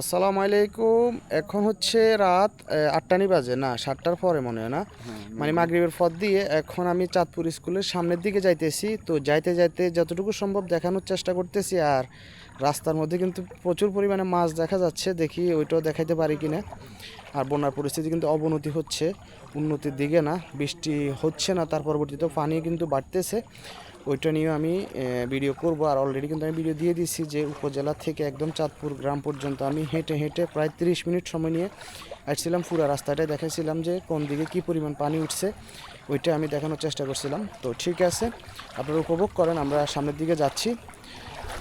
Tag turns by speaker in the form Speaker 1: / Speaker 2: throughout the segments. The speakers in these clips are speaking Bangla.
Speaker 1: আসসালামু আলাইকুম। এখন হচ্ছে রাত আটটানি বাজে। না সাতটার পরে মনে হয় না। মানে মাগরিবের পর দিয়ে এখন আমি চাঁদপুর স্কুলের সামনের দিকে যাইতেছি। তো যাইতে যাইতে যতটুকু সম্ভব দেখানোর চেষ্টা করতেছি। আর রাস্তার মধ্যে কিন্তু প্রচুর পরিমাণে মাছ দেখা যাচ্ছে। দেখি ওইটাও দেখাইতে পারি কিনা। আর বন্যার পরিস্থিতি কিন্তু অবনতি হচ্ছে। উন্নতির দিকে না বৃষ্টি হচ্ছে না তার পরবর্তীতে পানি কিন্তু বাড়তেছে। ওইটা নিয়েও আমি ভিডিও করব। আর অলরেডি কিন্তু আমি ভিডিও দিয়ে দিচ্ছি যে উপজেলা থেকে একদম চাঁদপুর গ্রাম পর্যন্ত আমি হেঁটে হেঁটে প্রায় তিরিশ মিনিট সময় নিয়ে আসছিলাম পুরো রাস্তাটায়। দেখাইছিলাম যে কোন দিকে কি পরিমাণ পানি উঠছে ওইটা আমি দেখানোর চেষ্টা করছিলাম। তো ঠিক আছে আপনারা উপভোগ করেন আমরা সামনের দিকে যাচ্ছি।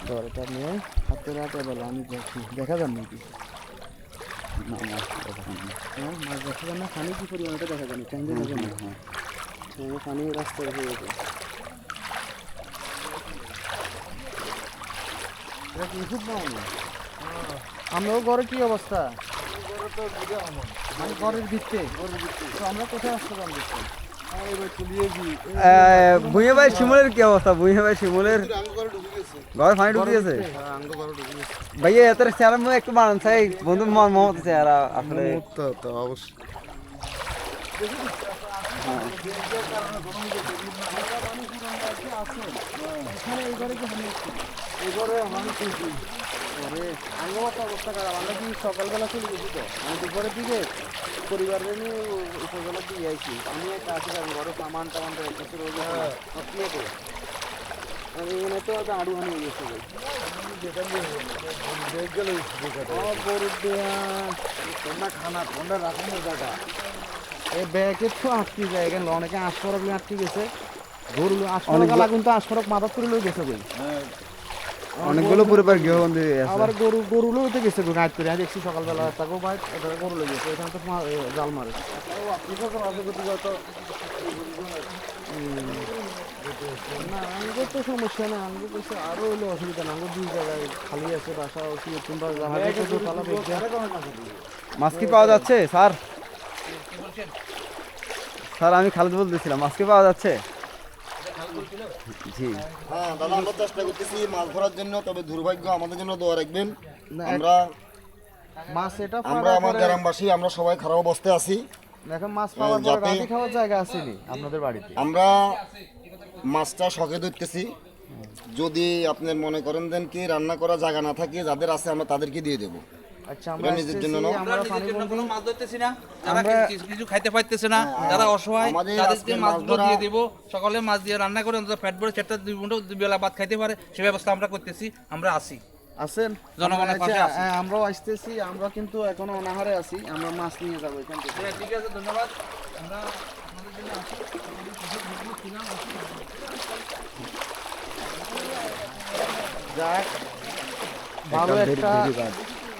Speaker 1: তো এটা নিয়ে হাতে রাতে বেলা আমি দেখি। দেখা যান নাকি? হ্যাঁ মাছ দেখা যান না। পানি কি পরিমাণটা দেখা যান কেন দেখা যান না? হ্যাঁ পানি রাস্তায় হয়ে গেছে এটা কি খুব পাওনি আমরাও ঘরে কি অবস্থা? মানে ঘরের ভিত্তে আমরা কোথায় আসতে পারব?
Speaker 2: ভুঁইয়া ভাই শিমুলের কি অবস্থা? ভুঁইয়া ভাই শিমুলের ঘরে ঢুকে গেছে? ভাইয়া এত চেহারা মধ্যে একটু বানান চাই। বন্ধু মহম্মদ চেহারা আসলে।
Speaker 1: অবশ্যই। অবস্থা খারাপ। আমরা কি সকালবেলা চলে গেছি তো? আমি দুপুরের দিকে পরিবারের নিয়ে উপজেলার দিকে আইছি। আমি একটা আছি কারণ ঘরে সামান টামান রেখেছি রোজ নিয়ে করে আমি তো একটা আড়ু হানি গেছে। আমার গরুর খানা ঠান্ডা রাখানোর জায়গা এই ব্যাগে তো আটকে যায়। এখানে অনেকে আশফরক আটকে গেছে। গরু আশফরক লাগুন তো আশফরক মাথা লই গেছে
Speaker 2: অনেকগুলো পরিবার গৃহবন্দী আছে।
Speaker 1: আবার গরু গরু লইতে গেছে গো গাছ করে আমি দেখছি সকালবেলা তাকেও ভাই এটা গরু লই গেছে। এখানে তো জাল মারে। না আমাদের তো সমস্যা না আমাদের কাছে আরও হইলে অসুবিধা না আমাদের দুই জায়গায় খালি আছে বাসা তোমরা
Speaker 2: মাছ কি পাওয়া যাচ্ছে স্যার? স্যার আমি খালেদ বলতেছিলাম মাছ কি পাওয়া যাচ্ছে? জি।
Speaker 3: হ্যাঁ দাদা আমরা চেষ্টা করতেছি মাছ ধরার জন্য তবে দুর্ভাগ্য আমাদের জন্য দোয়া রাখবেন। আমরা
Speaker 1: মাছ এটা
Speaker 3: আমরা আমার গ্রামবাসী আমরা সবাই খারাপ অবস্থায় আছি।
Speaker 1: এখন মাছ পাওয়ার পরে রাতে খাওয়ার জায়গা আসেনি আপনাদের বাড়িতে।
Speaker 3: আমরা মাছটা শখে ধরতেছি। যদি আপনার মনে করেন দেন কি রান্না করা জায়গা না থাকে যাদের আছে আমরা তাদেরকে দিয়ে দেবো।
Speaker 1: আচ্ছা আমরা
Speaker 3: নিজের জন্য না?
Speaker 1: আমরা
Speaker 4: নিজের জন্য কোনো মাছ ধরতেছি না। যারা কিছু- কিছু খাইতে পারতেছে না যারা অসহায় তাদেরকে মাছগুলো দিয়ে দেবো। সকালে মাছ দিয়ে রান্না করে অন্তত ফ্যাট ভরে সেটা দুই মুঠো দুই বেলা ভাত খাইতে পারে সে ব্যবস্থা আমরা করতেছি আমরা আসি।
Speaker 1: আছেন
Speaker 4: জনগণের পাশে আছি।
Speaker 1: হ্যাঁ, আমরাও আসতেছি আমরা কিন্তু এখনও অনাহারে আছি আমরা মাছ নিয়ে যাব এখান থেকে।
Speaker 4: ঠিক আছে ধন্যবাদ। আমরা
Speaker 1: যাক ভালো একটা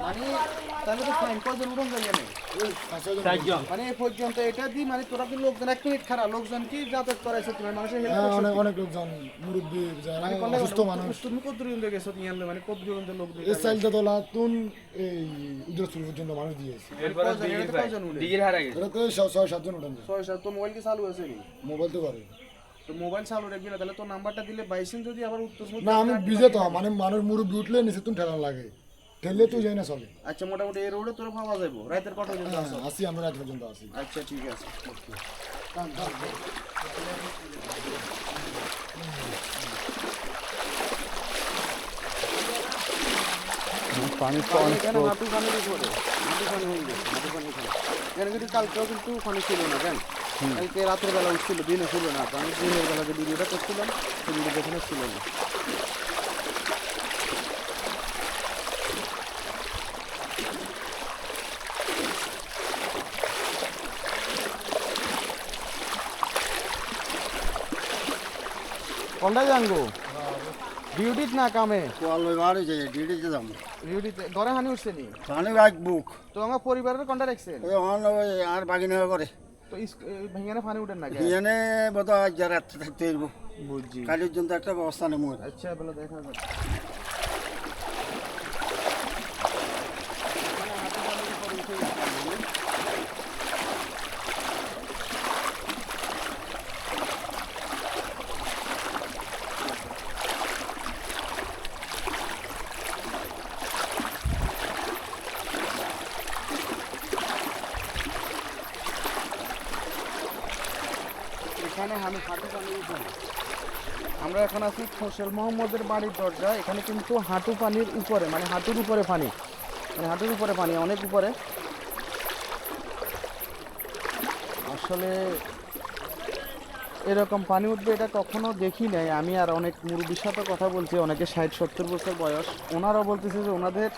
Speaker 1: মানে তাহলে তো ফাইন কজন মানে এই পর্যন্ত এটা দি মানে তোরা কি লোকজন এক মিনিট খারাপ লোকজন কি যাতায়াত করাইছে তুমি মানুষের হেল্প
Speaker 5: হ্যাঁ, অনেক অনেক লোকজন মুরব্বী যারা অসুস্থ মানুষ।
Speaker 1: তুমি কত দূর গেছো তুমি আনলে? মানে কত দূর লোক
Speaker 5: এই সাইলটা তোলা তুন এই উদরপুর পর্যন্ত মানুষ দিয়েছে। এটা তো ছ- ছয় সাতজন উঠান যায়।
Speaker 1: ছয় সাত তো মোবাইল কি চালু আছে নি
Speaker 5: মোবাইল তো করে।
Speaker 1: তো মোবাইল চালু রাখবি না তাহলে তো নাম্বারটা দিলে বাইসেন যদি আবার উত্তর
Speaker 5: না আমি বিজে তো মানে মানুষ মুরব্বী উঠলে নিচে তুন ঠেলা লাগে। ঠেললে তুই যাই না চলে
Speaker 1: আচ্ছা মোটামুটি এই রোডে তোর পাওয়া যাব রাতের কটা পর্যন্ত
Speaker 5: হ্যাঁ
Speaker 1: আসো
Speaker 5: আসি আমরা রাত পর্যন্ত আসি।
Speaker 1: আচ্ছা ঠিক আছে।
Speaker 2: পানি তো অনেক
Speaker 1: এখানে হাঁটু পানির উপরে হাঁটু পানি হয়ে গেছে হাঁটু পানি এখানে। এখানে কিন্তু কালকেও কিন্তু পানি ছিল না কেন কালকে রাতের বেলা উঠছিল দিনে ছিল না। আমি দিনের বেলা যে ভিডিওটা করছিলাম সেই ভিডিও এখানে ছিল না। কোনটা জানব ডিউটিত না কামে?
Speaker 3: কোয়ালই বাড়ি যাই ডিউটিতে যাব
Speaker 1: ডিউটিতে ঘরে হানি উঠছে নি?
Speaker 3: পানি বাইক বুক।
Speaker 1: তো আমার পরিবারের কোনটা রাখছেন
Speaker 3: ওই অন আর বাগিনা করে
Speaker 1: তো ভেঙে পানি উঠেন না?
Speaker 3: এখানে বোধ হয় রাত্রে থাকতে পারব
Speaker 1: বুঝছি
Speaker 3: কালির জন্য একটা ব্যবস্থা নেব
Speaker 1: আচ্ছা বলে দেখা যাক হানু হাঁটু পানি উপরে আমরা এখন আছি ফসল মোহাম্মদের বাড়ির দরজা। এখানে কিন্তু হাঁটু পানির উপরে মানে হাঁটুর উপরে পানি। মানে হাঁটুর উপরে পানি, অনেক উপরে। আসলে এরকম পানি উঠবে এটা কখনো দেখি নাই। আমি আর অনেক মুরব্বীর সাথে কথা বলছি, অনেকে ষাট, সত্তর বছর বয়স। ওনারাও বলতেছে যে ওনাদের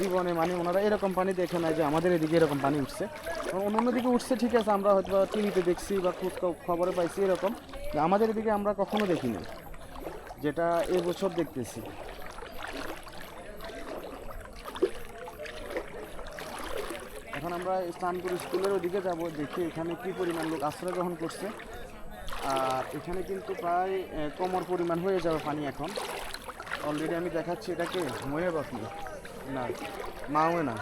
Speaker 1: জীবনে মানে ওনারা এরকম পানি দেখে নাই যে আমাদের এদিকে এরকম পানি উঠছে। অন্য অন্য উঠছে, ঠিক আছে, আমরা হয়তো টিভিতে দেখছি বা খোঁজ খবরে পাইছি এরকম আমাদের এদিকে আমরা কখনো দেখিনি, যেটা এবছর দেখতেছি। এখন আমরা ইসলামপুর স্কুলের ওদিকে যাব, দেখি এখানে কি পরিমাণ লোক আশ্রয় গ্রহণ করছে। আর এখানে কিন্তু প্রায় কমর পরিমাণ হয়ে যাবে পানি এখন। অলরেডি আমি দেখাচ্ছি এটাকে ময়ে বাকি না মাও না।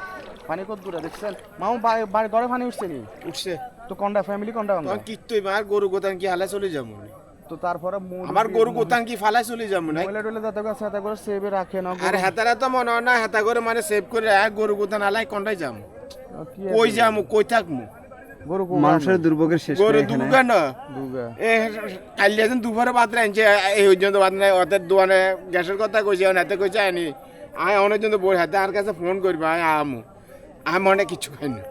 Speaker 1: পানি কত দূরে দেখছেন? মাও বা- বাড়ি ঘরে পানি উঠছে নি?
Speaker 6: উঠছে।
Speaker 1: তো কন্ডা ফ্যামিলি কন্ডা আমরা
Speaker 6: কিত্তই মার গরু গোতান কি হালাই চলে যাব
Speaker 1: তো তারপরে
Speaker 6: আমার গরু গোতান কি ফালাই চলে যাব না?
Speaker 1: মহিলা যাতে করে সেবে রাখে না
Speaker 6: আর হেতারা তো মনে হয় না হেতা করে মানে সেভ করে এক গরু গোতান হালাই কন্টাই যাব?
Speaker 1: কি
Speaker 6: কই যাব কই থাকব?
Speaker 1: গরু
Speaker 2: মানুষের দুর্ভোগের শেষ
Speaker 6: গরু
Speaker 2: নেই
Speaker 6: না? এ দুপুরে এই পর্যন্ত ওদের গ্যাসের কথা কইছে হাতে কইছে আনি আয় অনেক বই হাতে আর কাছে ফোন করবে আয় আমু। আমি মনে কিছু খাই না।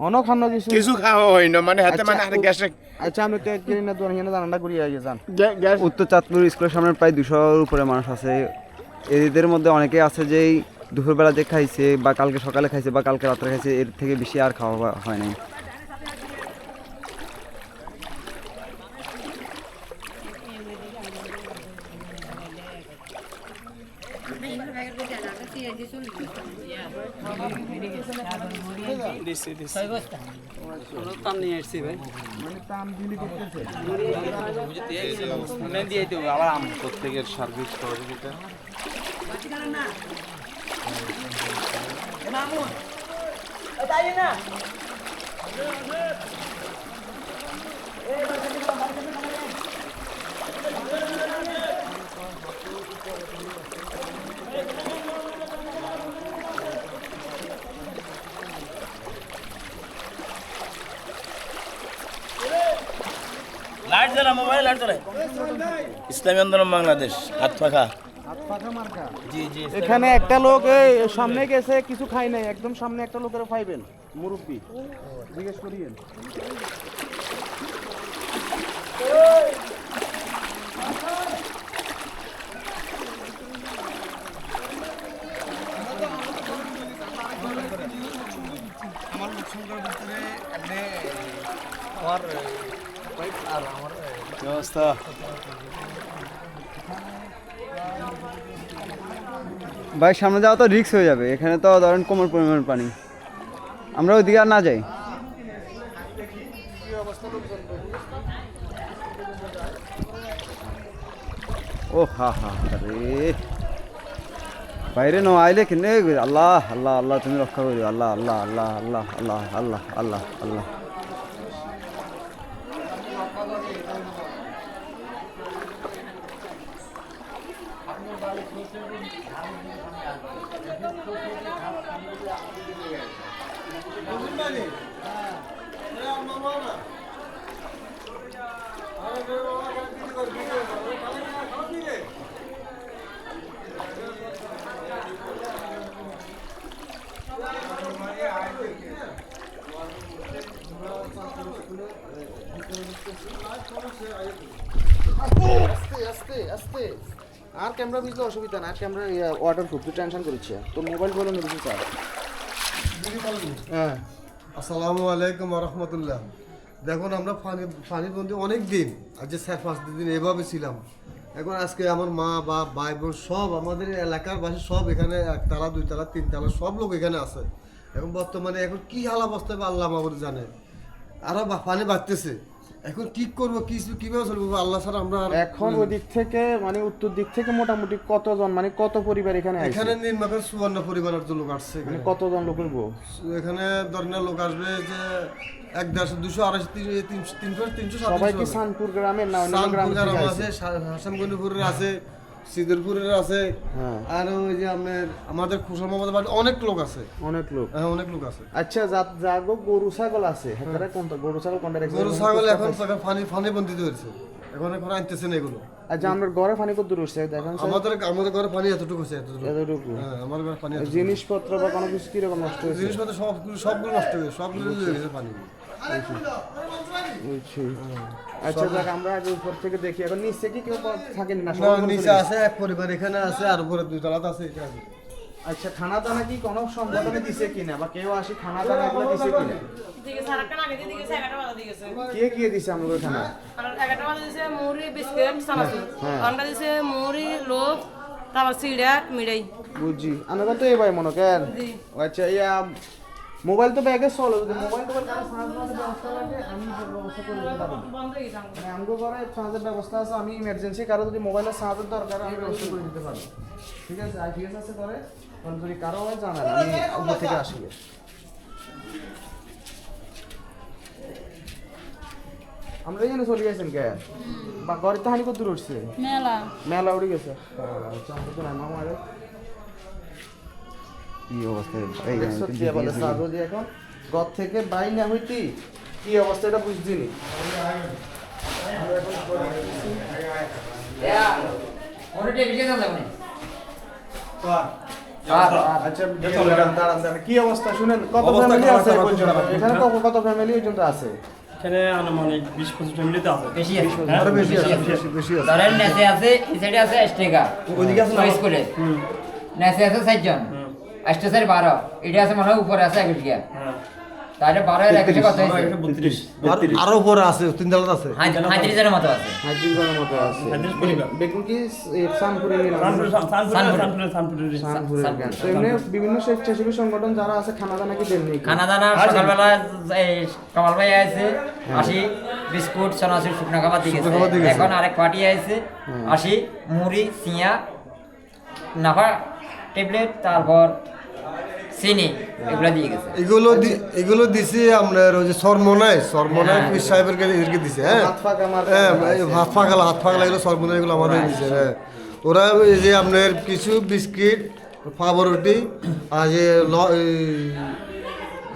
Speaker 1: অনেক খান কিছু
Speaker 6: কিছু খাওয়া হয় না মানে হাতে মানে আর
Speaker 1: আচ্ছা,
Speaker 6: গ্যাসে
Speaker 1: আচ্ছা আমি তো একদিন না জানাটা করি আগে যান
Speaker 6: গ্যাস
Speaker 2: উত্তর চাঁদপুর স্কুলের সামনে প্রায় দুশোর উপরে মানুষ আছে। এদের মধ্যে অনেকে আছে যে দুপুরবেলা যে খাইছে বা কালকে সকালে খাইছে বা কালকে রাত্রে খাইছে এর থেকে বেশি আর খাওয়া হয় নাই
Speaker 1: মানে টান দিলি করতেছে
Speaker 7: প্রত্যেকের সার্ভিস সহযোগিতা
Speaker 8: লাইট জ্বালা মোবাইল লাইট জ্বালা ইসলামী আন্দোলন বাংলাদেশ হাত পাখা।
Speaker 1: হাত পাখা মার্কা
Speaker 8: জি জি
Speaker 1: এখানে একটা লোক সামনে গেছে কিছু খাই নাই একদম সামনে একটা লোকের পাইবেন মুরব্বি। জিজ্ঞেস করিয়েন।
Speaker 4: আমার লোক সংখ্যার ভিতরে আমার আর আমার
Speaker 7: ব্যবস্থা
Speaker 2: ভাই, সামনে যাওয়া তো রিস্ক হয়ে যাবে। এখানে তো ধরেন কোমর পরিমাণ পানি। আমরা ওইদিকে আর না যাই। ও হা হা, আরে। বাইরে নো আইলে কিনে আল্লাহ আল্লাহ আল্লাহ, তুমি রক্ষা করিও। আল্লাহ আল্লাহ আল্লাহ আল্লাহ আল্লাহ আল্লাহ আল্লাহ আল্লাহ।
Speaker 1: আস্তে আস্তে আস্তে। আর ক্যামেরা বুঝলে অসুবিধা না আর ক্যামেরা ওয়াটার প্রুফ তুই টেনশন করিচ্ছে তোর মোবাইল বলে মেরেছিস স্যার হ্যাঁ।
Speaker 5: আসসালামু আলাইকুম রহমতুল্লাহ। দেখুন আমরা পানি পানিবন্দি অনেক দিন আজ যে চার পাঁচ দিন এভাবে ছিলাম। এখন আজকে আমার মা বা ভাই বোন সব আমাদের এলাকার বাসী সব এখানে একতলা দুইতলা তিনতলা সব লোক এখানে আছে। এখন বর্তমানে এখন কি হাল অবস্থা হবে আল্লাহ আমাদের জানে। আরও বা- পানি বাড়তেছে। এখন কি করব কি কীভাবে চলবো আল্লাহ স্যার আমরা
Speaker 1: এখন ওই দিক থেকে মানে উত্তর দিক থেকে মোটামুটি কতজন মানে কত পরিবার এখানে
Speaker 5: এখানে নির্মাণ সুবর্ণ পরিবারের জন্য লোক আসছে
Speaker 1: মানে কতজন লোক
Speaker 5: এখানে ধরনের লোক আসবে যে এক দেড়শো দুশো আড়াইশো তিন- তিনশো তিনশো তিনশো
Speaker 1: সবাই কি সানপুর গ্রামের না সানপুর গ্রাম আছে
Speaker 5: আছে হাসানগঞ্জপুরের আছে সিদ্দুরপুরের আছে
Speaker 1: হ্যাঁ।
Speaker 5: আর ওই যে আপনার আমাদের খুশাল বাড়ি অনেক লোক আছে।
Speaker 1: অনেক লোক।
Speaker 5: হ্যাঁ অনেক লোক আছে।
Speaker 1: আচ্ছা যা যাগো গরু ছাগল আছে। হ্যাঁ কোনটা গরু ছাগল কোনটা রেখেছে?
Speaker 5: গরু ছাগল এখন ফানি ফানি বন্দিত হয়েছে এখন এখন আনতেছেন এগুলো।
Speaker 1: আচ্ছা আমরা ঘরে পানি কত দূর উঠছে দেখেন
Speaker 5: আমাদের আমাদের ঘরে পানি এতটুকু আছে এতটুকু।
Speaker 1: এতটুকু?
Speaker 5: হ্যাঁ আমার ঘরে পানি।
Speaker 1: জিনিসপত্র বা কোনো কিছু কীরকম নষ্ট হয়েছে?
Speaker 5: জিনিসপত্র সবগুলো সবগুলো নষ্ট হয়ে গেছে সবগুলো হয়ে গেছে পানি
Speaker 1: বুঝছি আচ্ছা দেখ আমরা আগে উপর থেকে দেখি। এখন নিচে কি কেউ থাকেন না?
Speaker 5: নিচে আছে এক পরিবার এখানে আছে আর উপরে দুই তলাতে আছে। এটা
Speaker 1: আচ্ছা খানা দানা কি কোনো সংগঠনে দিছে কিনা? বা কেউ আসি খানা দানা এগুলো দিছে কিনা? কে কে দিছে আমাদের খানা
Speaker 9: আর এগারোটা বাজে দিয়েছে মুড়ি বিস্কিট সানাসুর আমরা দিয়েছে মুড়ি লোভ তারপর সিড়া মিড়াই
Speaker 1: বুঝছি। আমরা তো এবার মনে কেন আচ্ছা ইয়া মোবাইল তো ব্যাগে চলো যদি মোবাইল টোবাইল কারও চার্জ দেওয়ার ব্যবস্থা লাগে আমি সব ব্যবস্থা করে দিতে পারব।
Speaker 9: হয়ে।
Speaker 1: মানে আমগো ঘরে চার্জের ব্যবস্থা আছে আমি ইমার্জেন্সি কারও যদি মোবাইলের চার্জের দরকার আমি ব্যবস্থা করে দিতে পারব। ঠিক আছে আর ঠিক আছে করে কারণ যদি কারও হয় জানান আমি উপর থেকে আসবে। আমরা এখানে চলে গেছেন কে? বা ঘরে তো হানি কত দূর উঠছে
Speaker 9: মেলা।
Speaker 1: মেলা উঠে গেছে। আচ্ছা আমরা তো নাম আমারে
Speaker 2: কি অবস্থা?
Speaker 1: বলে সাজো যে এখন। ঘর থেকে বাই না হইতি কি অবস্থা এটা বুঝদিনি আচ্ছা দাঁড়ান দাঁড়ান কি অবস্থা? শুনেন কত ফ্যামিলি আছে এখানে? কত কত ফ্যামিলি পর্যন্ত আছে।
Speaker 10: এখানে আনুমানিক বিশ পঁচিশ ফ্যামিলিতে আছে।
Speaker 2: বেশি
Speaker 5: আরও বেশি আছে বেশি বেশি আছে।
Speaker 2: ধরেন নেসে আছে এই সাইডে আছে
Speaker 10: ওইদিকে আছে
Speaker 2: আছে স্টেশন বারো এটা আছে মনে হয় উপরে আছে এক গিয়া
Speaker 10: হ্যাঁ।
Speaker 2: তাহলে বারো এর একুশে কত হয়েছে?
Speaker 5: আর উপরে আছে তিন তলাতে আছে।
Speaker 2: মতো
Speaker 1: মতো বেগুন কি সানপুরে এমনি বিভিন্ন স্বেচ্ছাসেবী সংগঠন যারা আছে খানা দানা কি দেননি
Speaker 2: খানা দানা সকালবেলা এই কামাল ভাই আছে আসি বিস্কুট শুকনো খাবার দিয়ে গেছে। এখন আরেক পার্টি আছে আসি মুড়ি সিয়া নাফা ট্যাবলেট তারপর চিনি এগুলো দিয়ে গেছে।
Speaker 5: এগুলো এগুলো দিছি আপনার ওই যে সরমনায় সরমনায় পীর সাহেবের কাছে এদেরকে দিছে হ্যাঁ।
Speaker 1: হাত ফাঁকা
Speaker 5: হ্যাঁ এই হাত ফাঁকালা হাত ফাঁকালা এগুলো সরমনায় এগুলো আমাদের দিছে হ্যাঁ। ওরা এই যে আপনার কিছু বিস্কিট পাউরুটি আর যে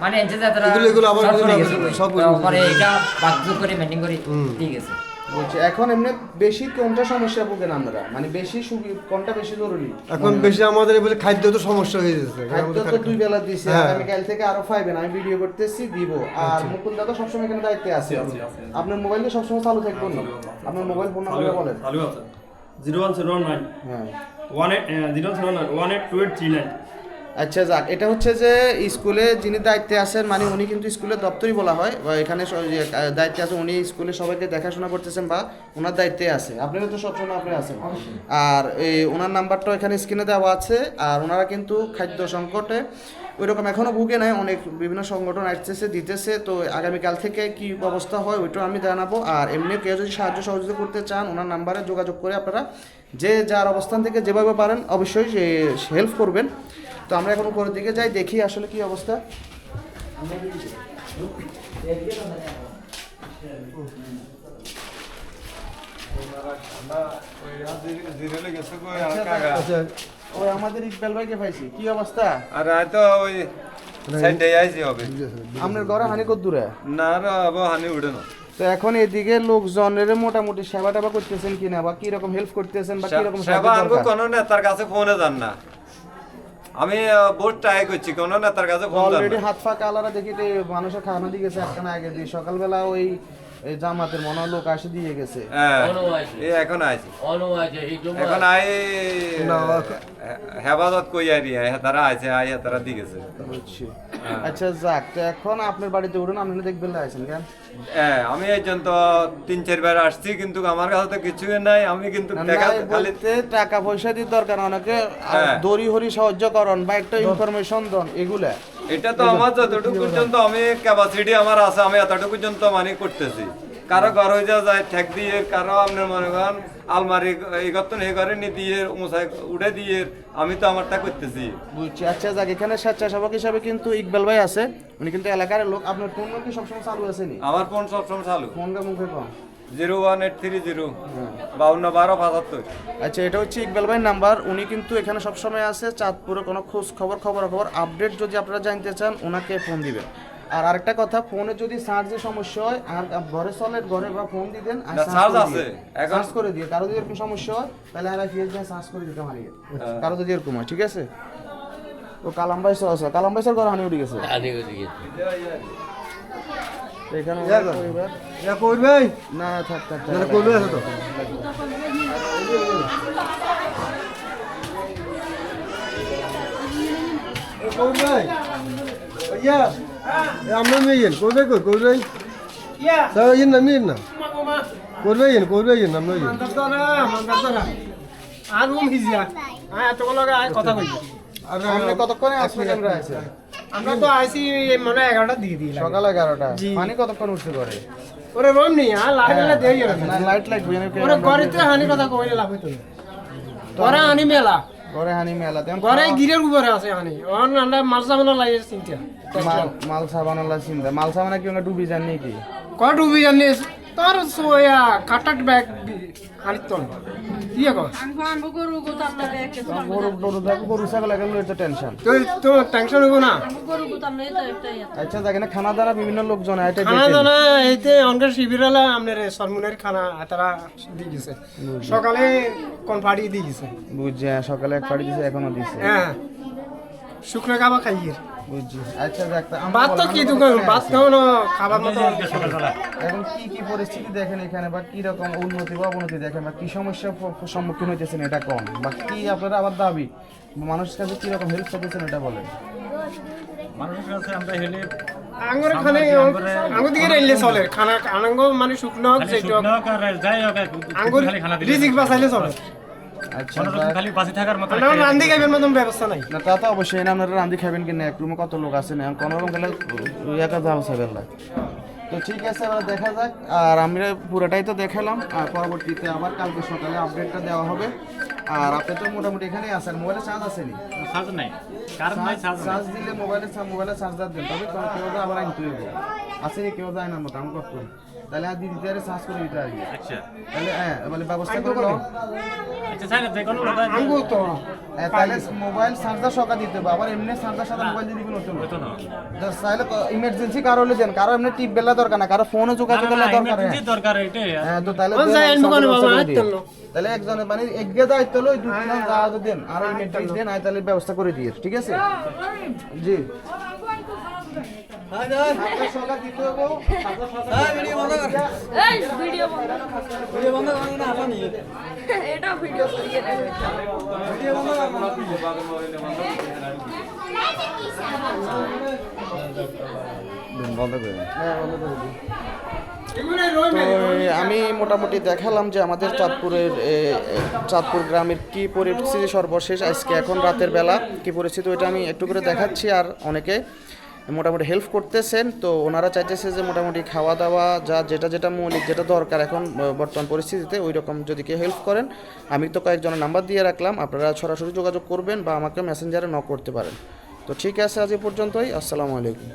Speaker 2: মানে
Speaker 5: এগুলো- এগুলো আবার
Speaker 2: সব এটা বাগযোগ করে মেনটেন করে দিয়ে গেছে।
Speaker 1: বলছি এখন এমনি বেশি কোনটা সমস্যা ভোগেন আমরা মানে বেশি কোনটা বেশি জরুরি?
Speaker 5: এখন বেশি আমাদের এবারে খাদ্য তো সমস্যা হয়ে যাচ্ছে
Speaker 1: খাদ্য তো দুই বেলা দিছি
Speaker 5: হ্যাঁ।
Speaker 1: আগামীকাল থেকে আরও পাইবেন আমি ভিডিও করতেছি দিব আর মুকুল দাদা সবসময় এখানে দায়িত্বে আছে। আপনার মোবাইলে সবসময় চালু থাকবে না আপনার মোবাইল ফোন নাম্বার বলেন।
Speaker 10: জিরো ওয়ান জিরো নাইন
Speaker 1: হ্যাঁ।
Speaker 10: One eight zero zero nine one eight two eight three nine
Speaker 1: আচ্ছা যাক। এটা হচ্ছে যে স্কুলে যিনি দায়িত্বে আছেন মানে উনি কিন্তু স্কুলের দপ্তরই বলা হয় বা এখানে স- যে, আহ, দায়িত্বে আছে উনি স্কুলে সবাইকে দেখাশোনা করতেছেন বা ওনার দায়িত্বে আছে। আপনারও তো সবসময় আপনি আছেন। আর এই ওনার নাম্বারটা এখানে স্ক্রিনে দেওয়া আছে আর ওনারা কিন্তু খাদ্য সংকটে ওই রকম এখনও ভুগে নাই অনেক বিভিন্ন সংগঠন আসতেছে দিতেছে তো আগামীকাল থেকে কি অবস্থা হয় ওইটাও আমি জানাব। আর এমনি কেউ যদি সাহায্য সহযোগিতা করতে চান ওনার নাম্বারে যোগাযোগ করে আপনারা যে যার অবস্থান থেকে যেভাবে পারেন অবশ্যই হেল্প করবেন। তো আমরা এখন উপরের দিকে যাই দেখি আসলে কি অবস্থা।
Speaker 5: আচ্ছা
Speaker 1: ওই আমাদের ইকবাল ভাইকে পাইছি। কি অবস্থা?
Speaker 7: আর হয়তো ওই সাইডে আইছি হবে।
Speaker 1: আপনার ঘরে হানি কত দূরে
Speaker 7: না আর আবো হানি উঠে না।
Speaker 1: তো এখন এদিকে লোকজনের মোটামুটি সেবা টেবা করতেছেন কিনা বা কি রকম হেল্প করতেছেন বা কি রকম
Speaker 7: সেবা কোনো নেতার কাছে ফোনে যান না। আমি বোর্ড ট্রাই করছি কোনো নেতার কাছে
Speaker 1: অলরেডি হাত পা কালারা দেখি মানুষের খাওয়ানো দিয়ে গেছে একখানা আগে দিয়ে। সকালবেলা ওই এই জামাতের মনে হয় লোক আসে দিয়ে গেছে।
Speaker 7: হ্যাঁ। এখন আইছি এখন আই হেফাজত কই আরি তারা আইছে আই তারা দি গেছে।
Speaker 1: আচ্ছা যাক তো এখন আপনার বাড়িতে উঠুন আপনি দেখবেন আছেন কেন?
Speaker 7: হ্যাঁ আমি এই জন্য তো তিন চারবার আসছি কিন্তু আমার কাছে তো কিছুই নাই। আমি কিন্তু দেখা
Speaker 1: বলতে টাকা পয়সা দিয়ে দরকার অনেকে
Speaker 7: হ্যাঁ।
Speaker 1: দড়ি হরি সাহায্য করন বা একটা ইনফরমেশন দন এগুলা।
Speaker 7: এটা তো আমার যতটুকু পর্যন্ত আমি ক্যাপাসিটি আমার আছে আমি এতটুকু পর্যন্ত মানে করতেছি। কারও ঘর হয়ে যাওয়া যায় ঠেক দিয়ে কারও আপনার মনে করেন আলমারি এই করতেন এই ঘরে নি দিয়ে উঁচাই উঠে দিয়ে আমি তো আমারটা করতেছি।
Speaker 1: বুঝছি। আচ্ছা যাক এখানে স্বেচ্ছাসেবক হিসাবে কিন্তু ইকবাল ভাই আছে। উনি কিন্তু এলাকার লোক। আপনার ফোন কি সবসময় চালু আছে নি?
Speaker 7: আমার ফোন সবসময় চালু।
Speaker 1: ফোনটা মুখে কম।
Speaker 7: Zero one eight three zero. বাউন্ন বারো পঁচাত্তর।
Speaker 1: আচ্ছা এটা হচ্ছে ইকবাল ভাইয়ের নাম্বার। উনি কিন্তু এখানে সবসময় আছে চাঁদপুরে কোনো খোঁজ খবর খবর খবর আপডেট যদি আপনারা জানতে চান ওনাকে ফোন দিবেন। আর আরেকটা কথা ফোনে যদি চার্জের সমস্যা হয় আর ঘরে চলে ঘরে বা ফোন দিবেন আর করে
Speaker 7: আছে।
Speaker 1: দিয়ে।
Speaker 7: এখন-
Speaker 1: করে দিয়ে কারও যদি এরকম সমস্যা হয় তাহলে আর ফিরে যায় চার্জ করে দিতে পারি। কারও যদি এরকম হয় ঠিক আছে? ও কালাম ভাই সর আছে। কালাম ভাই সর ঘর হানি উঠে গেছে। এখানে
Speaker 5: করবে
Speaker 1: না থাক থাক
Speaker 5: করবে আছে তো? ইয়া আমরা মেয়েন করবে কই করবে ইন না মেয়েন না। করবে ইন করবে ইন আমরা ইন
Speaker 4: আর রুম হিজিয়া হ্যাঁ এত লগে আয় কথা কই
Speaker 5: আর
Speaker 1: সামনে কতক্ষণে আসবে আমরা আছে
Speaker 4: আমরা তো আইসি মানে এগারোটা দিয়ে দিই
Speaker 1: সকাল এগারোটা। পানি কতক্ষণ উঠছে করে
Speaker 4: ওরে রুম নেই আর লাগলে দেই
Speaker 1: না লাইট লাইট বুঝে
Speaker 4: ওরে গড়িতে হানি কথা কইলে লাভ হইতো ঘরে হানি মেলা।
Speaker 1: ঘরে হানি মেলা। তেমন
Speaker 4: ঘরে গিরের উপরে আছে হানি। অন আমরা মাছ জামানা লাগে চিন্তা
Speaker 1: মাল মাল সাবানালা চিন্তা মাল সাবানা কি ডুবি যান নাকি?
Speaker 4: কট উবি জানি তোর সোয়া কাটাট ব্যাগ হানি তো
Speaker 9: গরু গোতাম না। দেখে
Speaker 1: গরু গরু ছাগল এগুলো তো টেনশন
Speaker 4: তো তো টেনশন হইব না?
Speaker 1: আচ্ছা দেখেন খানা দানা বিভিন্ন লোকজন এটা
Speaker 4: খানা দানা এইতে অনকার শিবিরালা আপনার সরমুনের খানা তারা দিয়ে গেছে সকালে কনফাড়ি দিয়ে গেছে
Speaker 1: বুঝছি হ্যাঁ, সকালে এক পাড়ি দিছে এখনও দিছে।
Speaker 4: হ্যাঁ। শুকনো খাবার খাইয়ে
Speaker 1: বুঝছি। আচ্ছা দেখ
Speaker 4: ভাত তো কি দোকান ভাত খাও না খাবার মতো।
Speaker 1: এখন কি কি পরিস্থিতি দেখেন এখানে বা কি রকম উন্নতি বা অবনতি দেখেন বা কি সমস্যার প- সম্মুখীন হইতেছেন এটা কম বা কি আপনারা আবার দাবি? মানুষের কাছে কি রকম হেল্প করতেছেন এটা বলেন।
Speaker 4: আঙ্গুর খানে আঙ্গুর। দিকে রেলে চলে। খানা আনাঙ্গ মানে শুকনো যেটা আঙ্গুর রিজিক বাঁচাইলে চলে।
Speaker 1: আচ্ছা
Speaker 4: খাইবেন মতন ব্যবস্থা নাই।
Speaker 1: না তা তো অবশ্যই না আপনারা রান্ধি খাবেন কিনা এক রুমে কত লোক আছে না কোনো রকম গেলে একা দাম আছে না তো ঠিক আছে এবার দেখা যাক আর আমরা পুরোটাই তো দেখালাম আর পরবর্তীতে আবার কালকে সকালে আপডেটটা দেওয়া হবে। আর আপনি তো মোটামুটি এখানেই আছেন মোবাইলে চার্জ আছে নি? চার্জ দিলে মোবাইলে মোবাইলে চার্জ দেন। তবে কেউ তো আবার আনতে হইব আছে নি কেউ যায় না মতো আমি করতে তাহলে আর দিদি তারে চার্জ করে দিতে আর কি তাহলে হ্যাঁ মানে ব্যবস্থা করে দাও।
Speaker 4: আঙ্গুর তো।
Speaker 1: হ্যাঁ, তাহলে মোবাইল চার্জার সকা দিতে হবে। আবার এমনি চার্জার সাথে মোবাইল দিয়ে দিবেন জাস্ট তাহলে ইমার্জেন্সি কারও হলে কারও এমনি টিপ বেলা দরকার না কারও ফোনে যোগাযোগ দরকার হ্যাঁ। হ্যাঁ তো তাহলে তাহলে একজনের মানে একগে দায়িত্ব লই দুই তিন দাওয়াত দেন আর মেট্রিক দেন আই তাহলে ব্যবস্থা করে দিয়ে ঠিক আছে? জি।
Speaker 9: বন্ধ করো।
Speaker 1: হ্যাঁ বন্ধ করে আমি মোটামুটি দেখালাম যে আমাদের চাঁদপুরের চাঁদপুর গ্রামের কি পরিস্থিতি সর্বশেষ। আজকে এখন রাতের বেলা কি পরিস্থিতি ওইটা আমি একটু করে দেখাচ্ছি আর অনেকে। মোটামুটি হেল্প করতেছেন, তো ওনারা চাইতেছে যে মোটামুটি খাওয়া দাওয়া যা, যেটা যেটা মৌলিক, যেটা দরকার এখন বর্তমান পরিস্থিতিতে ওই রকম যদি কেউ হেল্প করেন, আমি তো কয়েকজনের নাম্বার দিয়ে রাখলাম, আপনারা সরাসরি যোগাযোগ করবেন বা আমাকে মেসেঞ্জারে ন করতে পারেন। তো ঠিক আছে আজ এ পর্যন্তই, আসসালামু আলাইকুম।